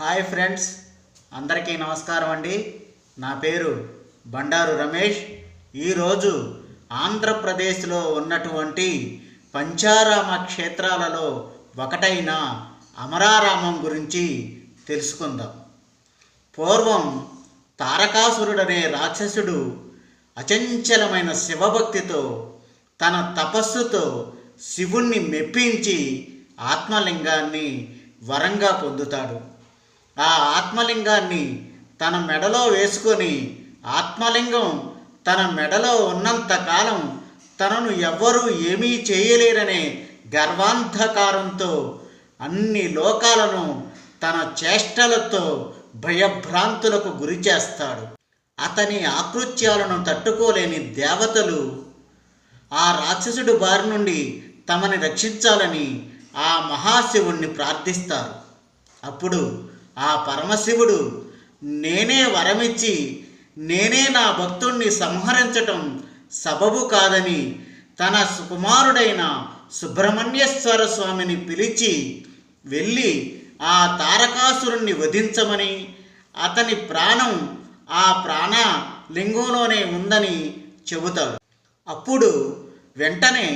Hi friends అందరికీ నమస్కారం అండి. నా పేరు బండారు రమేష్. ఈరోజు ఆంధ్రప్రదేశ్లో ఉన్నటువంటి పంచారామ క్షేత్రాలలో ఒకటైన అమరారామం గురించి తెలుసుకుందాం. పూర్వం తారకాసురుడనే రాక్షసుడు అచంచలమైన శివభక్తితో తన తపస్సుతో శివుణ్ణి మెప్పించి ఆత్మలింగాన్ని వరంగా పొందుతాడు. ఆ ఆత్మలింగాన్ని తన మెడలో వేసుకొని ఆత్మలింగం తన మెడలో ఉన్నంత కాలం తనను ఎవ్వరూ ఏమీ చేయలేరనే గర్వాంధకారంతో అన్ని లోకాలను తన చేష్టలతో భయభ్రాంతులకు గురి చేస్తాడు. అతని ఆకృత్యాలను తట్టుకోలేని దేవతలు ఆ రాక్షసుడి బారి నుండి తమని రక్షించాలని ఆ మహాశివుణ్ణి ప్రార్థిస్తారు. అప్పుడు ఆ పరమశివుడు నేనే వరమిచ్చి నేనే నా భక్తుణ్ణి సంహరించటం సబబు కాదని తన సుకుమారుడైన సుబ్రహ్మణ్యేశ్వర స్వామిని పిలిచి వెళ్ళి ఆ తారకాసురుణ్ణి వధించమని అతని ప్రాణం ఆ ప్రాణ లింగంలోనే ఉందని చెబుతాడు. అప్పుడు వెంటనే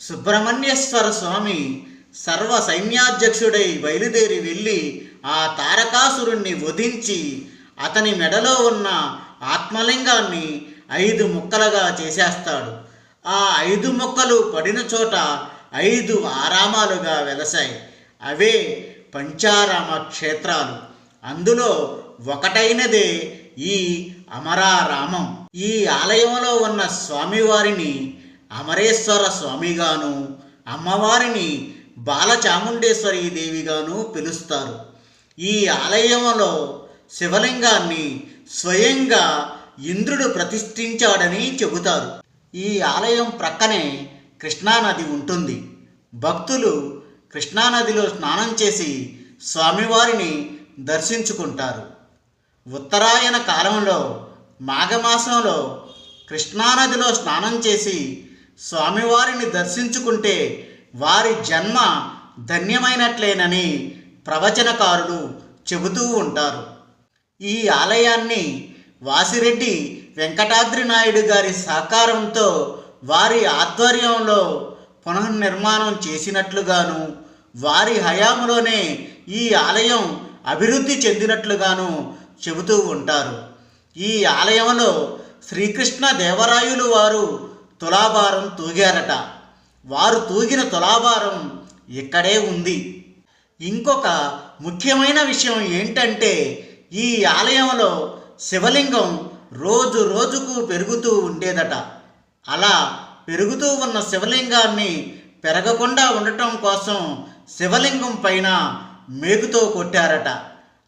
సుబ్రహ్మణ్యేశ్వర స్వామి సర్వ సైన్యాధ్యక్షుడై బయలుదేరి వెళ్ళి ఆ తారకాసురుణ్ణి వధించి అతని మెడలో ఉన్న ఆత్మలింగాన్ని ఐదు ముక్కలుగా చేసేస్తాడు. ఆ ఐదు ముక్కలు పడిన చోట ఐదు ఆరామాలుగా వెలసాయి. అవే పంచారామ క్షేత్రాలు. అందులో ఒకటైనదే ఈ అమరారామం. ఈ ఆలయంలో ఉన్న స్వామివారిని అమరేశ్వర స్వామిగాను అమ్మవారిని బాలచాముండేశ్వరి దేవిగాను పిలుస్తారు. ఈ ఆలయంలో శివలింగాన్ని స్వయంగా ఇంద్రుడు ప్రతిష్ఠించాడని చెబుతారు. ఈ ఆలయం ప్రక్కనే కృష్ణానది ఉంటుంది. భక్తులు కృష్ణానదిలో స్నానం చేసి స్వామివారిని దర్శించుకుంటారు. ఉత్తరాయణ కాలంలో మాఘమాసంలో కృష్ణానదిలో స్నానం చేసి స్వామివారిని దర్శించుకుంటే వారి జన్మ ధన్యమైనట్లేనని ప్రవచనకారులు చెబుతూ ఉంటారు. ఈ ఆలయాన్ని వాసిరెడ్డి వెంకటాద్రి నాయుడు గారి సహకారంతో వారి ఆధ్వర్యంలో పునర్నిర్మాణం చేసినట్లుగాను వారి హయాంలోనే ఈ ఆలయం అభివృద్ధి చెందినట్లుగాను చెబుతూ ఉంటారు. ఈ ఆలయంలో శ్రీకృష్ణ దేవరాయులు వారు తులాభారం తూగారట. వారు తూగిన తులాభారం ఇక్కడే ఉంది. ఇంకొక ముఖ్యమైన విషయం ఏంటంటే ఈ ఆలయంలో శివలింగం రోజు రోజుకు పెరుగుతూ ఉండేదట. అలా పెరుగుతూ ఉన్న శివలింగాన్ని పెరగకుండా ఉండటం కోసం శివలింగం పైన మేకుతో కొట్టారట.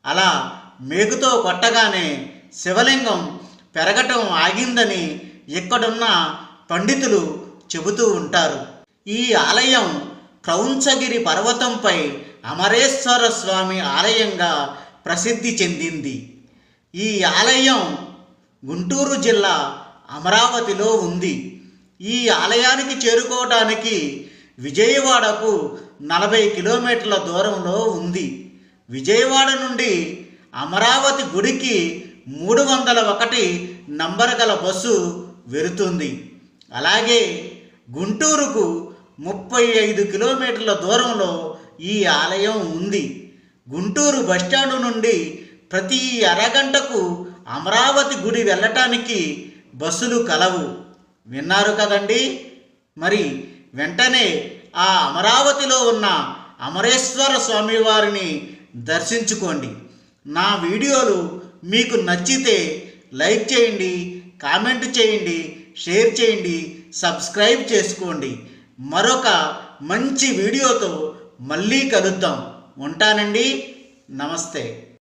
అలా మేకుతో కొట్టగానే శివలింగం పెరగటం ఆగిందని ఇక్కడున్న పండితులు చెబుతూ ఉంటారు. ఈ ఆలయం క్రౌంచగిరి పర్వతంపై అమరేశ్వర స్వామి ఆలయంగా ప్రసిద్ధి చెందింది. ఈ ఆలయం గుంటూరు జిల్లా అమరావతిలో ఉంది. ఈ ఆలయానికి చేరుకోవడానికి విజయవాడకు నలభై కిలోమీటర్ల దూరంలో ఉంది. విజయవాడ నుండి అమరావతి గుడికి మూడు వందల ఒకటి నంబర్ గల బస్సు వెరుతుంది అలాగే గుంటూరుకు ముప్పై ఐదు కిలోమీటర్ల దూరంలో ఈ ఆలయం ఉంది. గుంటూరు బస్టాండు నుండి ప్రతి అరగంటకు అమరావతి గుడి వెళ్ళటానికి బస్సులు కలవు. విన్నారు కదండి? మరి వెంటనే ఆ అమరావతిలో ఉన్న అమరేశ్వర స్వామివారిని దర్శించుకోండి. నా వీడియోలు మీకు నచ్చితే లైక్ చేయండి కామెంట్ చేయండి షేర్ చేయండి సబ్స్క్రైబ్ చేసుకోండి. మరొక మంచి వీడియోతో మళ్ళీ కలుద్దాం. ఉంటానండి. నమస్తే.